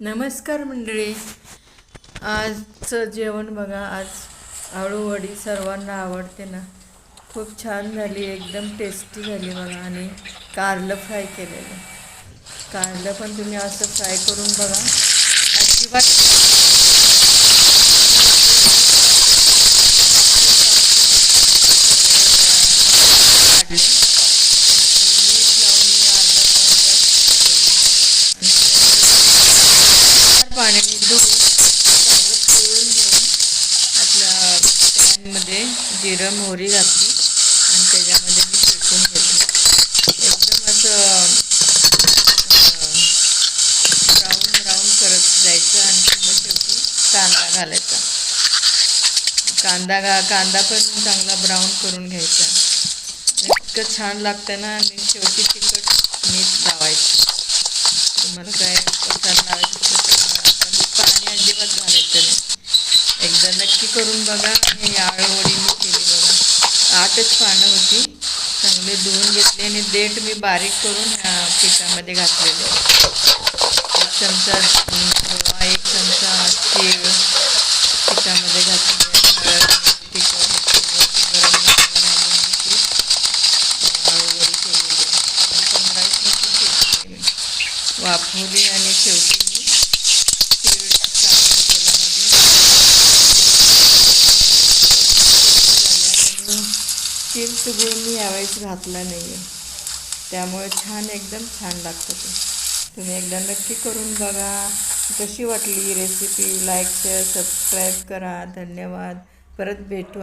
नमस्कार मंडळी. आजचं जेवण बघा आज आळूवडी सर्वांना आवडते ना. खूप छान झाली एकदम टेस्टी झाली बघा आणि कारलं फ्राय केलेलं. कारलं पण तुम्ही असं फ्राय करून बघा. अजिबात मध्ये जिरं मोहरी घातली आणि त्याच्यामध्ये मी शेकून घेतलं. एकदम असं ब्राऊन ब्राऊन करत जायचं आणि मग शेवटी कांदा घालायचा. कांदा घा कांदा पण चांगला ब्राऊन करून घ्यायचा. इतकं छान लागतं ना आणि शेवटी तिखट मीठ लावायचं. तुम्हाला काय एकदा नक्की करून बघा. आणि आळूवडी मी केली बघा. आठच पानं होती. चांगले धुवून घेतले आणि देठ मी बारीक करून ह्या पिठामध्ये घातलेले एक चमचा किंवा एक चमचा तीळ पिठामध्ये घातले. हळद आणि शेवटी मसाला घालून मी ती आळूवडी केलेली आणि पंधरा वीस मिनिटं शेकली मी वाफवली आणि शेवटी मी तीळ टाकून तेलामध्ये झाल्या. तीळ चुगून मी यावेळेस घातला नाही आहे त्यामुळे छान एकदम छान लागतं ते. तुम्ही एकदा नक्की करून बघा. कशी वाटली रेसिपी लाईक शेअर सबस्क्राईब करा. धन्यवाद. परत भेटू.